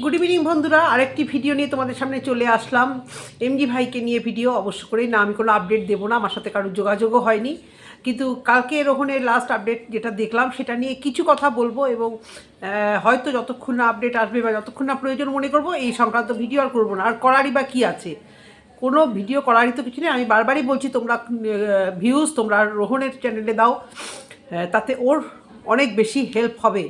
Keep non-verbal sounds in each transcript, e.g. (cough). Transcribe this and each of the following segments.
Good evening বন্ধুরা। আরেকটি video নিয়ে তোমাদের সামনে চলে আসলাম। এমজি ভাইকে নিয়ে ভিডিও অবশ্য করেই না, আমি কোনো আপডেট দেবো না, আমার সাথে কারোর যোগাযোগও হয়নি। কিন্তু কালকে রোহনের লাস্ট আপডেট যেটা দেখলাম, সেটা নিয়ে কিছু কথা বলব এবং হয়তো যতক্ষণ না আপডেট আসবে বা যতক্ষণ না প্রয়োজন মনে করব, এই সংক্রান্ত ভিডিও আর করব না। আর করারই বা কী আছে? কোনো ভিডিও করারই তো কিছু নেই। আমি বারবারই বলছি, তোমরা ভিউজ তোমরা রোহনের চ্যানেলে দাও তাতে ওর অনেক বেশি হেল্প হবে।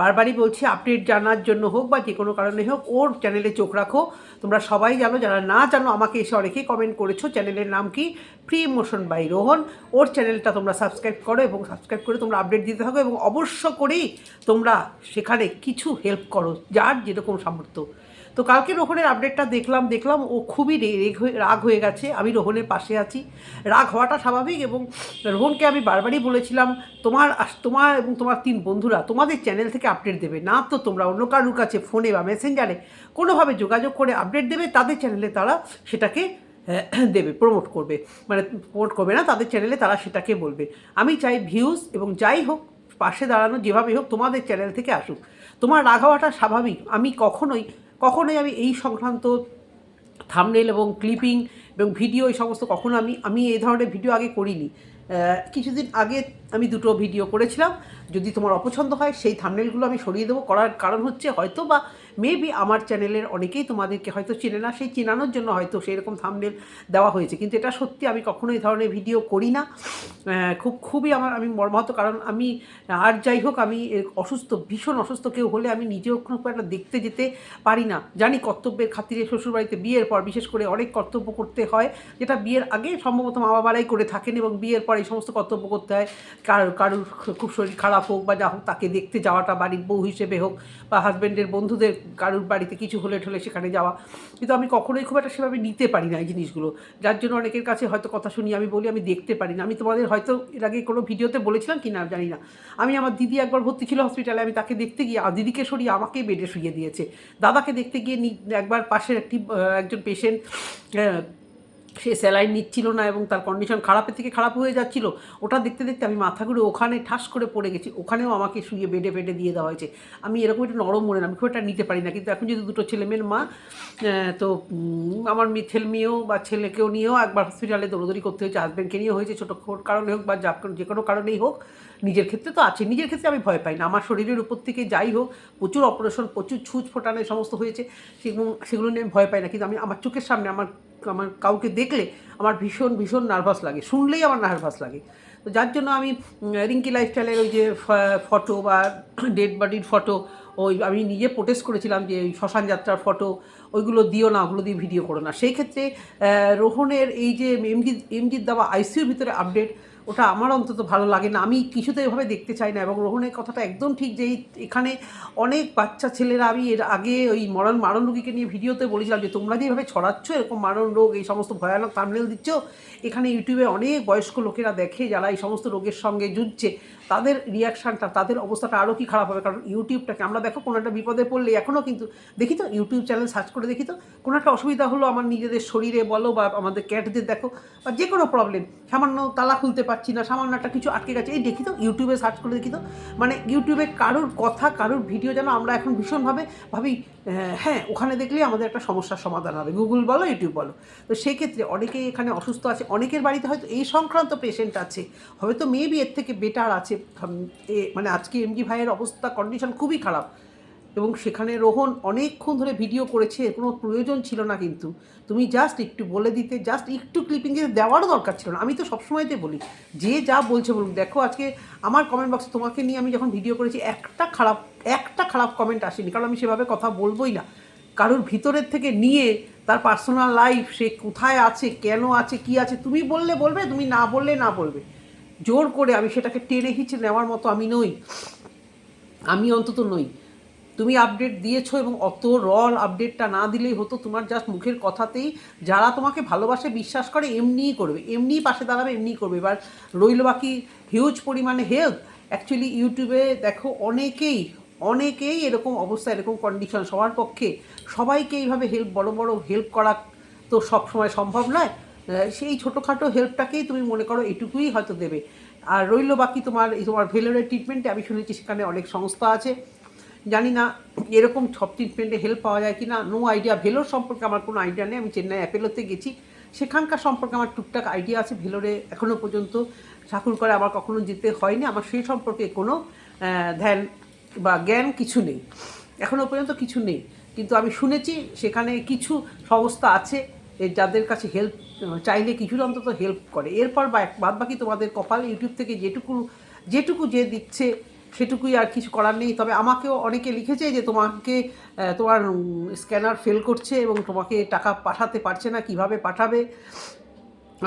বারবারই বলছি আপডেট জানার জন্য হোক বা যে কোনো কারণে হোক, ওর চ্যানেলে চোখ রাখো। তোমরা সবাই জানো, যারা না জানো, আমাকে এসে অনেকেই কমেন্ট করেছ। চ্যানেলের নাম কি? ফ্রি মোশন বাই রোহন ওর চ্যানেলটা তোমরা সাবস্ক্রাইব করো এবং সাবস্ক্রাইব করে তোমরা আপডেট দিতে থাকো এবং অবশ্য করেই তোমরা সেখানে কিছু হেল্প করো, যার যেরকম সামর্থ্য। তো কালকে রোহনের আপডেটটা দেখলাম দেখলাম ও খুবই রেগ হয়ে, রাগ হয়ে গেছে। আমি রোহনের পাশে আছি। রাগ হওয়াটা স্বাভাবিক এবং রোহনকে আমি বারবারই বলেছিলাম, তোমার তোমার এবং তোমার তিন বন্ধুরা তোমাদের চ্যানেল থেকে আপডেট দেবে। না তো তোমরা অন্য কারুর কাছে ফোনে বা মেসেঞ্জারে কোনোভাবে যোগাযোগ করে আপডেট দেবে, তাদের চ্যানেলে তারা সেটাকে দেবে প্রমোট করবে। মানে প্রমোট করবে না, তাদের চ্যানেলে তারা সেটাকে বলবে। আমি চাই ভিউজ এবং যাই হোক, পাশে দাঁড়ানো যেভাবে হোক তোমাদের চ্যানেল থেকে আসুক। তোমার রাগ হওয়াটা স্বাভাবিক। আমি কখনোই কখনোই আমি এই সংক্রান্ত থামনেল এবং ক্লিপিং এবং ভিডিও এই সমস্ত কখনো আমি আমি এই ধরনের ভিডিও আগে করিনি। কিছুদিন আগে আমি দুটো ভিডিও করেছিলাম। যদি তোমার অপছন্দ হয়, সেই থামনেলগুলো আমি সরিয়ে দেবো। করার কারণ হচ্ছে হয়তো বা মেবি আমার চ্যানেলের অনেকেই তোমাদেরকে হয়তো চেনে না, সেই চেনানোর জন্য হয়তো সেই রকম থামনেল দেওয়া হয়েছে। কিন্তু এটা সত্যি আমি কখনো এই ধরনের ভিডিও করি না। খুব, খুবই আমার, আমি মর্মাহত, কারণ আমি, আর যাই হোক, আমি অসুস্থ, ভীষণ অসুস্থ কেউ হলে আমি নিজেও খুব একটা দেখতে যেতে পারি না। জানি কর্তব্যের খাতিরে শ্বশুরবাড়িতে বিয়ের পর বিশেষ করে অনেক কর্তব্য করতে হয়, যেটা বিয়ের আগে সম্ভবত মা বাবারাই করে থাকেন এবং বিয়ের পর এই সমস্ত কর্তব্য করতে হয়। কারোর কারোর খুব শরীর খারাপ হোক বা যা হোক, তাকে দেখতে যাওয়াটা বাড়ির বউ হিসেবে হোক বা হাজব্যান্ডের বন্ধুদের কারোর বাড়িতে কিছু হলে ঠলে সেখানে যাওয়া। কিন্তু আমি কখনোই খুব একটা সেভাবে নিতে পারি না এই জিনিসগুলো। যার জন্য অনেকের কাছে হয়তো কথা শুনি, আমি বলি, আমি দেখতে পারি না। আমি তোমাদের হয়তো এর আগে কোনো ভিডিওতে বলেছিলাম কি না জানি না। আমি আমার দিদি একবার ভর্তি ছিল হসপিটালে আমি তাকে দেখতে গিয়ে দিদিকে সরিয়ে আমাকে বেডে শুয়ে দিয়েছে। দাদাকে দেখতে গিয়ে একবার পাশের একটি একজন পেশেন্ট সে স্যালাইন নিচ্ছিল না এবং তার কন্ডিশন খারাপের থেকে খারাপ হয়ে যাচ্ছিল, ওটা দেখতে দেখতে আমি মাথা ঘুরে ওখানে ঠাস করে পড়ে গেছি, ওখানেও আমাকে শুয়ে বেডে বেডে দিয়ে দেওয়া হয়েছে। আমি এরকম একটা নরম মনে না আমি খুব একটা নিতে পারি না, কিন্তু এখন যদি দুটো ছেলে মেয়ের মা তো আমার ছেলে মেয়েও বা ছেলেকেও নিয়েও একবার হসপিটালে দৌড়দৌড়ি করতে হয়েছে হাজব্যান্ডকে নিয়েও হয়েছে, ছোটো কারণে হোক বা যা যে কোনো কারণেই হোক, নিজের ক্ষেত্রে তো আছে, নিজের ক্ষেত্রে আমি ভয় পাই না, আমার শরীরের উপর থেকে যাই হোক, প্রচুর অপারেশন প্রচুর ছুঁচ ফোটানো সমস্ত হয়েছে সেগুলো নিয়ে আমি ভয় পাই না, কিন্তু আমি, আমার চোখের সামনে, আমার আমার কাউকে দেখলে আমার ভীষণ ভীষণ নার্ভাস লাগে। শুনলেই আমার নার্ভাস লাগে। তো যার জন্য আমি রিঙ্কি লাইফস্টাইলের ওই যে ফটো বা ডেড বডির ফটো ওই আমি নিজে প্রোটেস্ট করেছিলাম যে শ্মশান যাত্রার ফটো ওইগুলো দিও না, ওগুলো দিয়ে ভিডিও করো না। সেই ক্ষেত্রে রোহনের এই যে এমজি এমজির দেওয়া আইসিউর ভিতরে আপডেট ওটা আমার অন্তত ভালো লাগে না। আমি কিছুতে এভাবে দেখতে চাই না এবং রোহনের কথাটা একদম ঠিক যে এখানে অনেক বাচ্চা ছেলেরা, আমি এর আগে ওই মরণ, মারণ রোগীকে নিয়ে ভিডিওতে বলেছিলাম যে, তোমরা যে এভাবে ছড়াচ্ছ, এরকম মারণ রোগ, এই সমস্ত ভয়ানক থামনেল দিচ্ছ? এখানে ইউটিউবে অনেক বয়স্ক লোকেরা দেখে, যারা এই সমস্ত রোগের সঙ্গে যুঝছে তাদের রিয়াকশানটা তাদের অবস্থাটা আরও কি খারাপ হবে? কারণ ইউটিউবটাকে আমরা দেখো, কোনো একটা বিপদে পড়লে এখনও কিন্তু দেখি তো ইউটিউব চ্যানেল সার্চ করে দেখি তো, কোনো একটা অসুবিধা হলো আমার নিজেদের শরীরে বলো বা আমাদের ক্যাটদের দেখো, বা যে কোনো প্রবলেম সামান্য তালা খুলতে পারছি না, সামান্য একটা কিছু আটকে গেছে, এই দেখি তো ইউটিউবে সার্চ করে দেখি তো মানে ইউটিউবে কারোর কথা, কারোর ভিডিও যেন আমরা এখন ভীষণভাবে ভাবি হ্যাঁ ওখানে দেখলেই আমাদের একটা সমস্যার সমাধান হবে গুগল বলো ইউটিউব বলো। তো সেই ক্ষেত্রে অনেকেই এখানে অসুস্থ আছে, অনেকের বাড়িতে হয়তো এই সংক্রান্ত পেশেন্ট আছে, হয়তো মেবি এর থেকে বেটার আছে এ- মানে আজকে এমজি ভাইয়ের অবস্থা কন্ডিশন খুবই খারাপ। এবং সেখানে রোহন অনেকক্ষণ ধরে ভিডিও করেছে কোনো প্রয়োজন ছিল না কিন্তু। তুমি জাস্ট একটু বলে দিতে জাস্ট একটু ক্লিপিং দেওয়ারও দরকার ছিল না। আমি তো সবসময়তে বলি, যে যা বলছে বলুন। দেখো আজকে আমার কমেন্ট বক্সে তোমাকে নিয়ে আমি যখন ভিডিও করেছি, একটা খারাপ একটা খারাপ কমেন্ট আসেনি। কারণ আমি সেভাবে কথা বলবোই না। কারোর ভিতরের থেকে নিয়ে তার পার্সোনাল লাইফ সে কোথায় আছে, কেন আছে, কি আছে, তুমি বললে বলবে, তুমি না বললে না বলবে। জোর করে আমি সেটাকে টেনে হিচে নেওয়ার মতো আমি নই। আমি অন্তত নই। তুমি আপডেট দিয়েছ এবং অত রল আপডেটটা না দিলেই হতো, তোমার জাস্ট মুখের কথাতেই যারা তোমাকে ভালোবাসে, বিশ্বাস করে, এমনিই করবে। এমনিই পাশে দাঁড়াবে, এমনিই করবে। এবার রইল বাকি হিউজ পরিমাণে হেল্প অ্যাকচুয়ালি ইউটিউবে দেখো অনেকেই অনেকেই এরকম অবস্থা, এরকম কন্ডিশন সবার পক্ষে। সবাইকে এইভাবে হেল্প বড় বড় হেল্প করা তো সবসময় সম্ভব নয়। সেই ছোটোখাটো হেল্পটাকেই তুমি মনে করো এটুকুই হয়তো দেবে। আর রইল বাকি তোমার, এই তোমার ভেলোরের ট্রিটমেন্টে আমি শুনেছি সেখানে অনেক সংস্থা আছে। জানি না এরকম সব ট্রিটমেন্টে হেল্প পাওয়া যায় কি না নো আইডিয়া ভেলোর সম্পর্কে আমার কোনো আইডিয়া নেই, আমি চেন্নাই অ্যাপেলোতে গেছি। সেখানকার সম্পর্কে আমার টুকটাক আইডিয়া আছে, ভেলোরে এখনও পর্যন্ত। ঠাকুর করে আমার কখনো যেতে হয়নি, আমার সেই সম্পর্কে কোনো ধ্যান বা জ্ঞান কিছু নেই। এখনও পর্যন্ত কিছু নেই। কিন্তু আমি শুনেছি সেখানে কিছু সংস্থা আছে এ যাদের কাছে হেল্প চাইলে কিছুটা অন্তত হেল্প করে। এরপর বাদ বাকি তোমাদের কপাল ইউটিউব থেকে যেটুকু যেটুকু যে দিচ্ছে, সেটুকুই আর কিছু করার নেই। তবে আমাকেও অনেকে লিখেছে যে তোমাকে তোমার স্ক্যানার ফেল করছে এবং তোমাকে টাকা পাঠাতে পারছে না, কীভাবে পাঠাবে?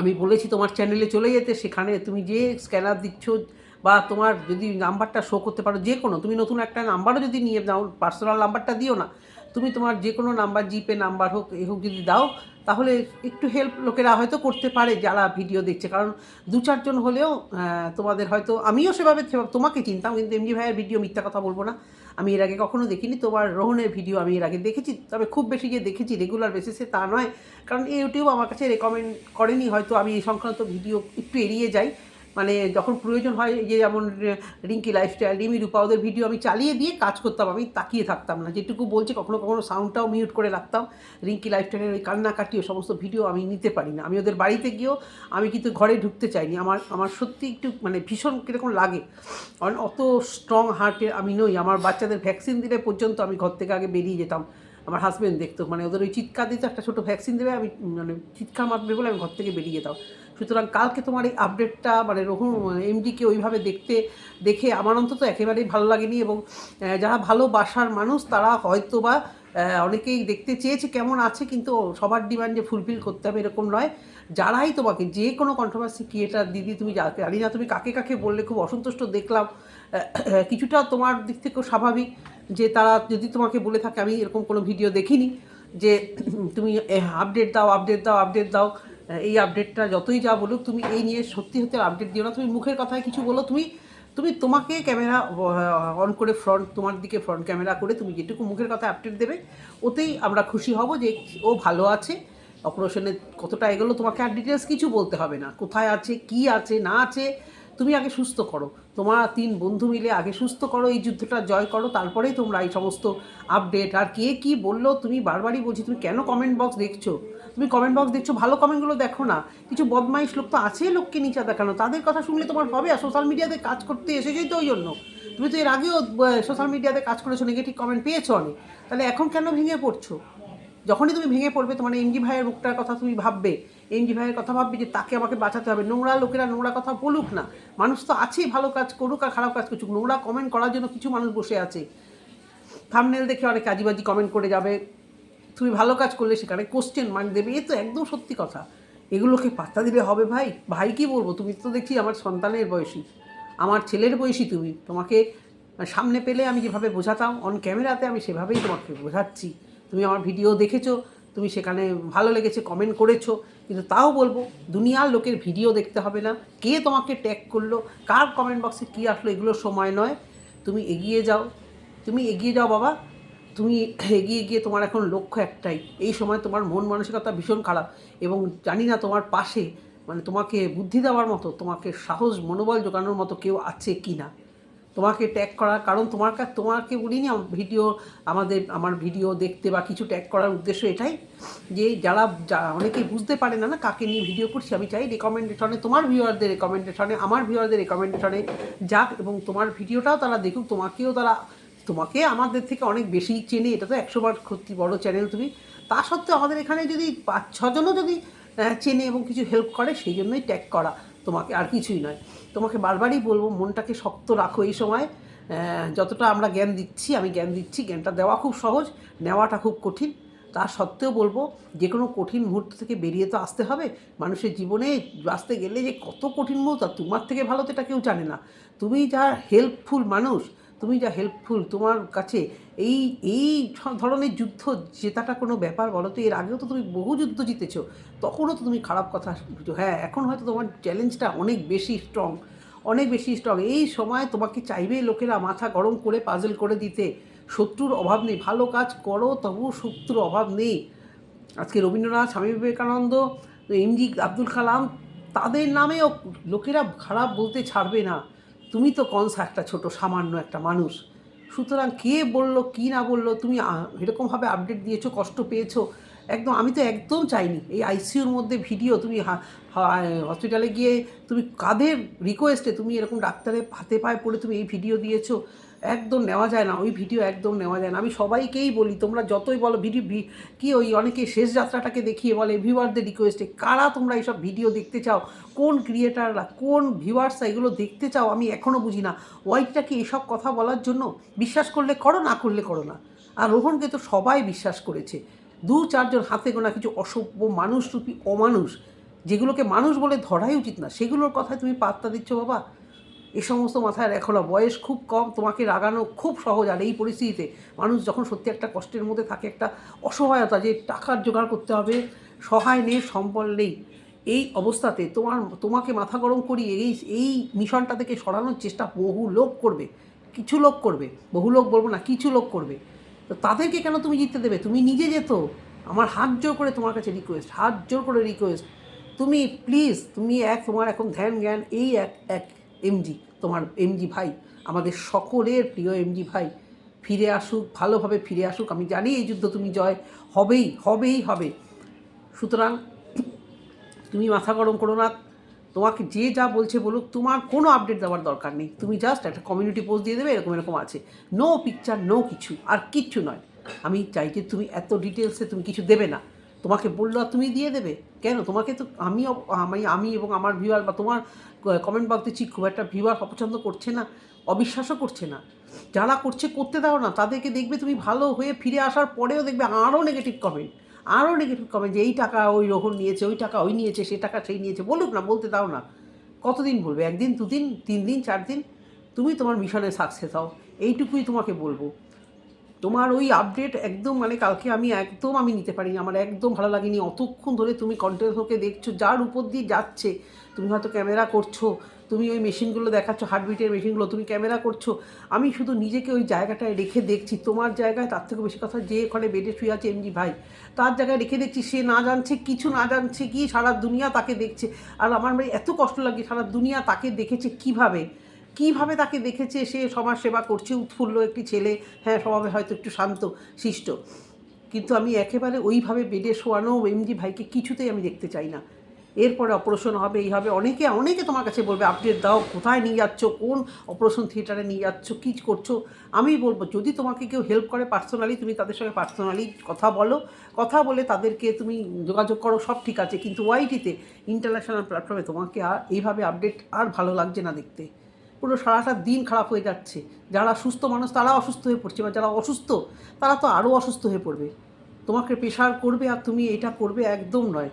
আমি বলেছি, তোমার চ্যানেলে চলে যেতে, সেখানে তুমি যে স্ক্যানার দিচ্ছ বা তোমার যদি নাম্বারটা শো করতে পারো, যে কোনো, তুমি নতুন একটা নাম্বারও যদি নিয়ে নাও পার্সোনাল নাম্বারটা দিও না তুমি তোমার যে কোনো নাম্বার, জিপে নাম্বার হোক, এ হোক যদি দাও, তাহলে একটু হেল্প লোকেরা হয়তো করতে পারে যারা ভিডিও দেখছে। কারণ দু চারজন হলেও তোমাদের হয়তো আমিও সেভাবে তোমাকে চিনতাম, কিন্তু এমজি ভাইয়ের ভিডিও মিথ্যা কথা বলব না। আমি এর আগে কখনো দেখিনি, তোমার রোহনের ভিডিও আমি এর আগে দেখেছি, তবে খুব বেশি যে দেখেছি রেগুলার বেসিসে তা নয়। কারণ ইউটিউব আমার কাছে রেকমেন্ড করেনি, হয়তো আমি এই সংক্রান্ত ভিডিও একটু এড়িয়ে যাই। মানে যখন প্রয়োজন হয় যে যেমন রিঙ্কি লাইফস্টাইল রিমি রূপা ওদের ভিডিও আমি চালিয়ে দিয়ে কাজ করতাম, আমি তাকিয়ে থাকতাম না। যেটুকু বলছে, কখনো কখনো সাউন্ডটাও মিউট করে রাখতাম। রিঙ্কি লাইফস্টাইলের ওই কান্নাকাটি, ও সমস্ত ভিডিও আমি নিতে পারি না। আমি ওদের বাড়িতে গিয়েও, আমি কিন্তু ঘরে ঢুকতে চাইনি। আমার আমার সত্যি একটু মানে ভীষণ কীরকম লাগে। কারণ অত স্ট্রং হার্টের আমি নই। আমার বাচ্চাদের ভ্যাকসিন দিলে পর্যন্ত আমি ঘর থেকে আগে বেরিয়ে যেতাম। আমার হাজব্যান্ড দেখতো মানে ওদের ওই চিৎকার দিতে একটা ছোটো ভ্যাকসিন দেবে, আমি মানে চিৎকার মারবে বলে আমি ঘর থেকে বেরিয়ে যেতাম সুতরাং কালকে তোমার এই আপডেটটা মানে রহুম এমডিকে ওইভাবে দেখতে, দেখে আমার অন্তত একেবারেই ভালো লাগেনি এবং যারা ভালোবাসার মানুষ, তারা হয়তো বা অনেকেই দেখতে চেয়েছে কেমন আছে, কিন্তু সবার ডিমান্ড যে ফুলফিল করতে হবে এরকম নয়। যারাই তোমাকে যে কোনো কন্ট্রোভার্সি ক্রিয়েটার দিদি তুমি জানি না তুমি কাকে কাকে বললে, খুব অসন্তুষ্ট দেখলাম। (clears throat) কিছুটা তোমার দিক থেকেও স্বাভাবিক যে তারা যদি তোমাকে বলে থাকে, আমি এরকম কোনো ভিডিও দেখিনি যে (clears throat) তুমি আপডেট দাও আপডেট দাও আপডেট দাও এই আপডেটটা যতই যা বলুক, তুমি এই নিয়ে সত্যি হতে আপডেট দিও না। তুমি মুখের কথায় কিছু বলো, তুমি তুমি তোমাকে ক্যামেরা অন করে ফ্রন্ট তোমার দিকে ফ্রন্ট ক্যামেরা করে তুমি যেটুকু মুখের কথা আপডেট দেবে, ওতেই আমরা খুশি হব যে ও ভালো আছে। অপারেশনে কতটা এগোলো, তোমাকে আর ডিটেলস কিছু বলতে হবে না। কোথায় আছে, কি আছে, না আছে, তুমি আগে সুস্থ করো। তোমার তিন বন্ধু মিলে আগে সুস্থ করো, এই যুদ্ধটা জয় করো, তারপরেই তোমরা এই সমস্ত আপডেট আর কে কি বলল, তুমি বারবারই বলছি, তুমি কেন কমেন্ট বক্স দেখছ? তুমি কমেন্ট বক্স দেখছ, ভালো কমেন্টগুলো দেখো না। কিছু বদমাইশ লোক তো আছে লোককে নিচে দেখানো। তাদের কথা শুনলে তোমার হবে, আর সোশ্যাল মিডিয়াতে কাজ করতে এসেছেই তো ওই জন্য। তুমি তো এর আগেও সোশ্যাল মিডিয়াতে কাজ করেছ নেগেটিভ কমেন্ট পেয়েছ অনেক। তাহলে এখন কেন ভেঙে পড়ছো? যখনই তুমি ভেঙে পড়বে, তোমার এমজি ভাইয়ের মুখটার কথা তুমি ভাববে এমজি ভাইয়ের কথা ভাববে যে তাকে আমাকে বাঁচাতে হবে। নোংরা লোকেরা নোংরা কথা বলুক না। মানুষ তো আছেই, ভালো কাজ করুক আর খারাপ কাজ করুক। নোংরা কমেন্ট করার জন্য কিছু মানুষ বসে আছে। থামনেল দেখে অনেক কাজিবাজি কমেন্ট করে যাবে। তুমি ভালো কাজ করলে সেখানে কোশ্চেন মার্ক দেবে। এ তো একদম সত্যি কথা। এগুলোকে পাত্তা দিলে হবে ভাই। ভাই কি বলব? তুমি তো দেখছি আমার সন্তানের বয়সী। আমার ছেলের বয়সী তুমি। তোমাকে সামনে পেলে আমি যেভাবে বোঝাতাম অন ক্যামেরাতে আমি সেভাবেই তোমাকে বোঝাচ্ছি। তুমি আমার ভিডিও দেখেছ, তুমি সেখানে ভালো লেগেছে কমেন্ট করেছ, কিন্তু তাও বলব, দুনিয়ার লোকের ভিডিও দেখতে হবে না। কে তোমাকে ট্যাগ করল, কার কমেন্ট বক্সে কী আসলো, এগুলো সময় নয়। তুমি এগিয়ে যাও, তুমি এগিয়ে যাও বাবা। তুমি এগিয়ে গিয়ে তোমার এখন লক্ষ্য একটাই, এই সময় তোমার মন মানসিকতা ভীষণ খারাপ এবং জানি না তোমার পাশে মানে তোমাকে বুদ্ধি দেওয়ার মতো, তোমাকে সাহস, মনোবল জোগানোর মতো কেউ আছে কি না তোমাকে ট্যাগ করার কারণ তোমার কাছে তোমাকে বলিনি ভিডিও আমাদের, আমার ভিডিও দেখতে বা কিছু ট্যাগ করার উদ্দেশ্য এটাই যে যারা অনেকেই বুঝতে পারে না না কাকে নিয়ে ভিডিও করছি। আমি চাই রেকমেন্ডেশনে তোমার ভিউয়ারদের রেকমেন্ডেশনে আমার ভিউয়ারদের রেকমেন্ডেশনে যাক এবং তোমার ভিডিওটাও তারা দেখুক, তোমাকেও তারা, তোমাকে আমাদের থেকে অনেক বেশি চেনে। এটা তো একশো বার সত্যি বড় চ্যানেল তুমি। তা সত্ত্বেও আমাদের এখানে যদি পাঁচ, ছজনও যদি চেনে এবং কিছু হেল্প করে, সেই জন্যই ট্যাগ করা তোমাকে, আর কিছুই নয়। তোমাকে বারবারই বলব, মনটাকে শক্ত রাখো এই সময়। যতটা আমরা জ্ঞান দিচ্ছি, আমি জ্ঞান দিচ্ছি, জ্ঞানটা দেওয়া খুব সহজ, নেওয়াটা খুব কঠিন। তা সত্ত্বেও বলব, যে কোনো কঠিন মুহূর্ত থেকে বেরিয়ে তো আসতে হবে। মানুষের জীবনে বাঁচতে গেলে যে কত কঠিন মুহূর্ত তোমার থেকে ভালো তো এটা কেউ জানে না। তুমি যা হেল্পফুল মানুষ তুমি যা হেল্পফুল তোমার কাছে এই এই ধরনের যুদ্ধ জেতাটা কোনো ব্যাপার বলো তো? এর আগেও তো তুমি বহু যুদ্ধ জিতেছো, তখনও তো তুমি খারাপ কথা হ্যাঁ এখন হয়তো তোমার চ্যালেঞ্জটা অনেক বেশি স্ট্রং অনেক বেশি স্ট্রং এই সময় তোমাকে চাইবে লোকেরা মাথা গরম করে পাজল করে দিতে। শত্রুর অভাব নেই। ভালো কাজ করো তবু শত্রুর অভাব নেই। আজকে রবীন্দ্রনাথ, স্বামী বিবেকানন্দ এমজি আব্দুল কালাম, তাদের নামেও লোকেরা খারাপ বলতে ছাড়বে না। তুমি তো কনসা একটা ছোট, সামান্য একটা মানুষ। সুতরাং কে বলল, কি না বলল, তুমি এরকমভাবে আপডেট দিয়েছ, কষ্ট পেয়েছ? একদম, আমি তো একদম চাইনি। এই আইসিউর মধ্যে ভিডিও, তুমি হসপিটালে গিয়ে তুমি কাদের রিকোয়েস্টে তুমি এরকম ডাক্তারের হাতে পায়ে পড়ে তুমি এই ভিডিও দিয়েছ? একদম নেওয়া যায় না, ওই ভিডিও একদম নেওয়া যায় না। আমি সবাইকেই বলি, তোমরা যতই বলো ভিডিও কি ওই অনেকে শেষ যাত্রাটাকে দেখিয়ে বলে ভিউয়ারদের রিকোয়েস্টে কারা তোমরা এইসব ভিডিও দেখতে চাও? কোন ক্রিয়েটাররা কোন ভিউয়ার্সরা এগুলো দেখতে চাও? আমি এখনও বুঝি না। ওয়াইটটাকে এসব কথা বলার জন্য বিশ্বাস করলে করো, না করলে করো না? আর রোহনকে তো সবাই বিশ্বাস করেছে। দু চারজন হাতে গোনা কিছু অসভ্য মানুষরূপী অমানুষ, যেগুলোকে মানুষ বলে ধরাই উচিত না। সেগুলোর কথায় তুমি পাত্তা দিচ্ছ বাবা? এ সমস্ত মাথায় রেখো না। বয়স খুব কম, তোমাকে রাগানো খুব সহজ। আর এই পরিস্থিতিতে মানুষ যখন সত্যি একটা কষ্টের মধ্যে থাকে, একটা অসহায়তা যে টাকার জোগাড় করতে হবে, সহায় নেই, সম্বল নেই, এই অবস্থাতে তোমার, তোমাকে মাথা গরম করিয়ে এই এই মিশনটা থেকে সরানোর চেষ্টা বহু লোক করবে। কিছু লোক করবে। বহু লোক বলব না, কিছু লোক করবে। তো তাদেরকে কেন তুমি জিততে দেবে? তুমি নিজে যেত। আমার হাত জোর করে তোমার কাছে রিকোয়েস্ট হাত জোর করে রিকোয়েস্ট তুমি প্লিজ তুমি এক, তোমার এখন ধ্যান, জ্ঞান, এই এক এক এমজি তোমার এমজি ভাই, আমাদের সকলের প্রিয় এমজি ভাই, ফিরে আসুক, ভালোভাবে ফিরে আসুক, আমি জানি এই যুদ্ধ তুমি জয় হবেই হবেই হবে। সুতরাং তুমি মাথা গরম করো না, তোমাকে যে যা বলছে বলুক, তোমার কোনো আপডেট দেওয়ার দরকার নেই। তুমি জাস্ট একটা কমিউনিটি পোস্ট দিয়ে দেবে, এরকম এরকম আছে। নো পিকচার নো কিছু, আর কিচ্ছু নয়। আমি চাই যে তুমি এত ডিটেলসে তুমি কিছু দেবে না। তোমাকে বলল আর তুমি দিয়ে দেবে। কেন? তোমাকে তো আমি আমি আমি এবং আমার ভিউয়ার বা তোমার কমেন্ট বক্সে ঠিক খুব একটা ভিউয়ার অপছন্দ করছে না, অবিশ্বাসও করছে না। যারা করছে, করতে দাও না। তাদেরকে দেখবে তুমি ভালো হয়ে ফিরে আসার পরেও দেখবে আরও নেগেটিভ কমেন্ট আরও নেগেটিভ কমেন্ট যে এই টাকা ওই রোহন নিয়েছে, ওই টাকা ওই নিয়েছে, সে টাকা সেই নিয়েছে, বলুক না, বলতে দাও না। কতদিন বলবে? একদিন, দুদিন তিন দিন চার দিন তুমি তোমার মিশনে সাকসেস হও। এইটুকুই তোমাকে বলব। তোমার ওই আপডেট একদম মানে কালকে আমি একদম আমি নিতে পারিনি। আমার একদম ভালো লাগেনি। অতক্ষণ ধরে তুমি কন্টেন্টকে দেখছ, যার উপর দিয়ে যাচ্ছে। তুমি হয়তো ক্যামেরা করছ, তুমি ওই মেশিনগুলো দেখাচ্ছ হার্টবিটের মেশিনগুলো তুমি ক্যামেরা করছ। আমি শুধু নিজেকে ওই জায়গাটায় রেখে দেখছি। তোমার জায়গায় তার থেকে বেশি কথা যে ওখানে বেডে শুয়ে আছে এমজি ভাই, তার জায়গায় রেখে দেখছি, সে না জানছে, কিছু না জানছে, কি সারা দুনিয়া তাকে দেখছে। আর আমার এত কষ্ট লাগে, সারা দুনিয়া তাকে দেখেছে কীভাবে? কীভাবে তাকে দেখেছে? সে সমাজ সেবা করছে, উৎফুল্ল একটি ছেলে। হ্যাঁ স্বভাবে হয়তো একটু শান্ত, শিষ্ট। কিন্তু আমি একেবারে ওইভাবে বেডে শোয়ানো এমজি ভাইকে কিছুতেই আমি দেখতে চাই না। এরপরে অপারেশন হবে, এই হবে। অনেকে অনেকে তোমার কাছে বলবে, আপডেট দাও, কোথায় নিয়ে যাচ্ছ? কোন অপারেশন থিয়েটারে নিয়ে যাচ্ছ? কী করছ? আমি বলব, যদি তোমাকে কেউ হেল্প করে পার্সোনালি, তুমি তাদের সঙ্গে পার্সোনালি কথা বলো। কথা বলে তাদেরকে তুমি যোগাযোগ করো, সব ঠিক আছে। কিন্তু ওয়াইটিতে, ইন্টারন্যাশনাল প্ল্যাটফর্মে তোমাকে আর এইভাবে আপডেট আর ভালো লাগছে না দেখতে। পুরো সারাটা দিন খারাপ হয়ে যাচ্ছে। যারা সুস্থ মানুষ তারা অসুস্থ হয়ে পড়ছে বা যারা অসুস্থ তারা তো আরও অসুস্থ হয়ে পড়বে। তোমাকে প্রেশার করবে আর তুমি এটা করবে একদম নয়।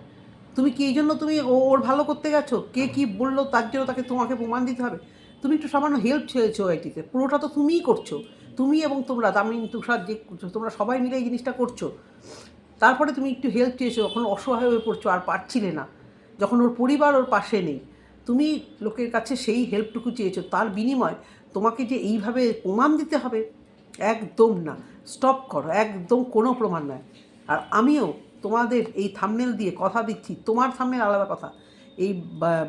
তুমি কি এই জন্য তুমি ওর ভালো করতে গেছো? কে কি বলল তার জন্য তাকে তোমাকে প্রমাণ দিতে হবে? তুমি একটু সামান্য হেল্প চেয়েছো এটিতে পুরোটা তো তুমিই করছ। তুমি এবং তোমরা তামিন তুষার যে করছ, তোমরা সবাই মিলে এই জিনিসটা করছ। তারপরে তুমি একটু হেল্প চেয়েছো যখন অসহায় হয়ে পড়ছো আর পারছিলে না। যখন ওর পরিবার ওর পাশে নেই তুমি লোকের কাছে সেই হেল্পটুকু চেয়েছো, তার বিনিময় তোমাকে যে এইভাবে প্রমাণ দিতে হবে, একদম না। স্টপ করো, একদম কোনো প্রমাণ নয়। আর আমিও তোমাদের এই থামনেল দিয়ে কথা দিচ্ছি, তোমার থামনেল আলাদা কথা। এই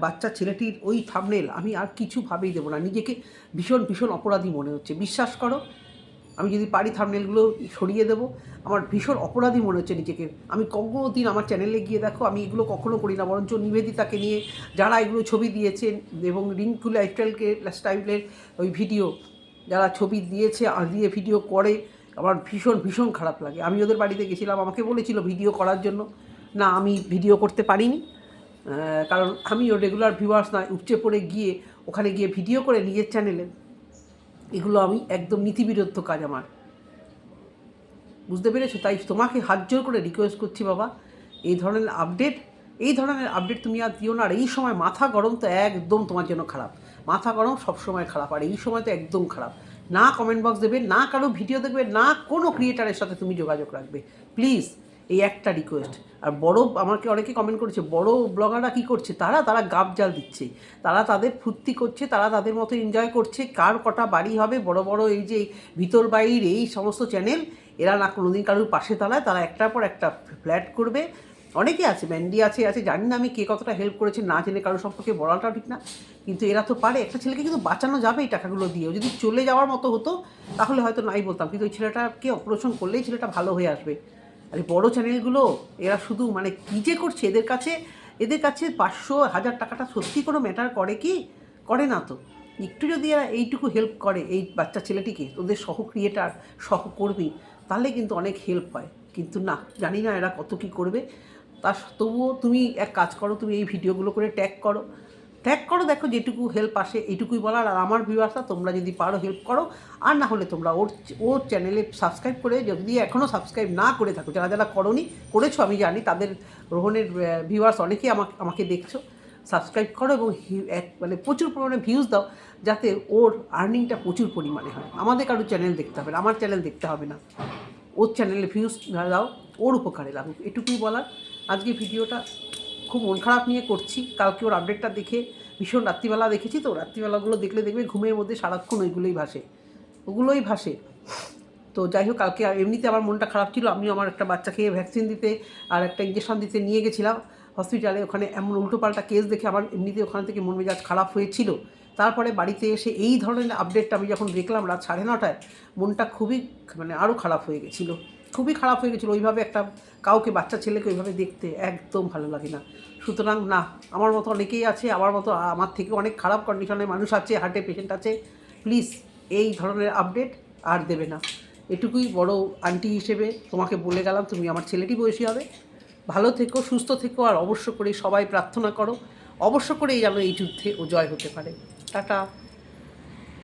বাচ্চা ছেলেটির ওই থামনেল আমি আর কিছু ভাবেই দেবো না। নিজেকে ভীষণ ভীষণ অপরাধী মনে হচ্ছে। বিশ্বাস করো আমি যদি পারি থামনেলগুলো সরিয়ে দেবো। আমার ভীষণ অপরাধী মনে হচ্ছে নিজেকে। আমি কোনো দিন আমার চ্যানেলে গিয়ে দেখো, আমি এগুলো কখনো করি না বরঞ্চ নিবেদিতাকে নিয়ে যারা এগুলো ছবি দিয়েছেন এবং রিঙ্কু লাইফস্টাইলকে লাইফস্টাইলের ওই ভিডিও যারা ছবি দিয়েছে আর দিয়ে ভিডিও করে, আমার ভীষণ ভীষণ খারাপ লাগে। আমি ওদের বাড়িতে গেছিলাম, আমাকে বলেছিল ভিডিও করার জন্য। না, আমি ভিডিও করতে পারিনি কারণ আমিও রেগুলার ভিউয়ার্স নয়, উপচে পড়ে গিয়ে ওখানে গিয়ে ভিডিও করে নিজের চ্যানেলে এগুলো আমি একদম নীতিবিরুদ্ধ কাজ আমার। বুঝতে পেরেছ? তাই তোমাকে হাত জোর করে রিকোয়েস্ট করছি বাবা, এই ধরনের আপডেট এই ধরনের আপডেট তুমি আর দিও না, আর এই সময় মাথা গরম তো একদম তোমার জন্য খারাপ। মাথা গরম সবসময় খারাপ, আর এই সময় তো একদম খারাপ। না কমেন্ট বক্স দেবে, না কারও ভিডিও দেখবে, না কোনো ক্রিয়েটারের সাথে তুমি যোগাযোগ রাখবে। প্লিজ এই একটা রিকোয়েস্ট আর বড় আমাকে অনেকে কমেন্ট করেছে, বড় ব্লগাররা কি করছে? তারা তারা গাব জাল দিচ্ছে। তারা তাদের ফুর্তি করছে, তারা তাদের মতো এনজয় করছে। কার কটা বাড়ি হবে? বড় বড় এই যে ভিতর বাইর এই সমস্ত চ্যানেল এরা না কোনোদিন কারোর পাশে দাঁড়ায়, তারা একটার পর একটা ফ্ল্যাট করবে। অনেকে আছে ম্যান্ডি আছে আছে, জানি না আমি কে কতটা হেল্প করেছে, না জেনে কারোর সম্পর্কে বলাটাও ঠিক না। কিন্তু এরা তো পারে, একটা ছেলেকে কিন্তু বাঁচানো যাবে এই টাকাগুলো দিয়েও যদি চলে যাওয়ার মতো হতো, তাহলে হয়তো নাই বলতাম। কিন্তু ওই ছেলেটাকে অপারেশন করলেই ছেলেটা ভালো হয়ে আসবে। আর এই বড়ো চ্যানেলগুলো, এরা শুধু মানে কী যে করছে, এদের কাছে এদের কাছে পাঁচশো হাজার টাকাটা সত্যি কোনো ম্যাটার করে কি? করে না তো। একটু যদি এরা এইটুকু হেল্প করে এই বাচ্চা ছেলেটিকে ওদের সহ ক্রিয়েটার সহকর্মী তাহলে কিন্তু অনেক হেল্প হয়। কিন্তু না, জানি না এরা কত কী করবে। তা তবুও তুমি এক কাজ করো, তুমি এই ভিডিওগুলো করে ট্যাগ করো। ট্যাগ করো, দেখো যেটুকু হেল্প আসে এইটুকুই বলার। আর আমার ভিউয়ার্সরা তোমরা যদি পারো হেল্প করো, আর না হলে তোমরা ওর ওর চ্যানেলে সাবস্ক্রাইব করে, যদি এখনও সাবস্ক্রাইব না করে থাকো, যারা যারা করনি, করেছ, আমি জানি, তাদের রোহনের ভিউয়ার্স অনেকেই আমাকে আমাকে দেখছ। সাবস্ক্রাইব করো এবং এক মানে প্রচুর পরিমাণে ভিউজ দাও, যাতে ওর আর্নিংটা প্রচুর পরিমাণে হয়। আমাদের কারও চ্যানেল দেখতে হবে না, আমার চ্যানেল দেখতে হবে না। ওর চ্যানেলে ভিউজ দাও, ওর উপকারে লাগুক, এটুকুই বলার। আজকে ভিডিওটা খুব মন খারাপ নিয়ে করছি। কালকে ওর আপডেটটা দেখে ভীষণ রাত্রিবেলা দেখেছি তো, রাত্রিবেলাগুলো দেখলে দেখবে ঘুমের মধ্যে সারাক্ষণ ওইগুলোই ভাসে। ওগুলোই ভাসে। তো যাই হোক, কালকে এমনিতে আমার মনটা খারাপ ছিল, আমিও আমার একটা বাচ্চাকে ভ্যাকসিন দিতে আর একটা ইঞ্জেকশন দিতে নিয়ে গেছিলাম। হসপিটালে ওখানে এমন উল্টোপাল্টা কেস দেখে আমার এমনিতে ওখান থেকে মন মেজাজ খারাপ হয়েছিল। তারপরে বাড়িতে এসে এই ধরনের আপডেটটা আমি যখন দেখলাম রাত সাড়ে নটায়, মনটা খুবই মানে আরও খারাপ হয়ে গেছিল। খুবই খারাপ হয়ে গেছিল। ওইভাবে একটা কাউকে, বাচ্চা ছেলেকে ওইভাবে দেখতে একদম ভালো লাগে না। সুতরাং না, আমার মতো অনেকেই আছে, আমার মতো আমার থেকে অনেক খারাপ কন্ডিশনের মানুষ আছে হার্টে পেশেন্ট আছে। প্লিজ এই ধরনের আপডেট আর দেবে না। এটুকুই বড় আন্টি হিসেবে তোমাকে বলে গেলাম, তুমি আমার ছেলেটি বয়সী হবে। ভালো থেকো, সুস্থ থেকো, আর অবশ্য করে সবাই প্রার্থনা করো। অবশ্য করেই যেন এই যুদ্ধে ও জয় হতে পারে। টাটা।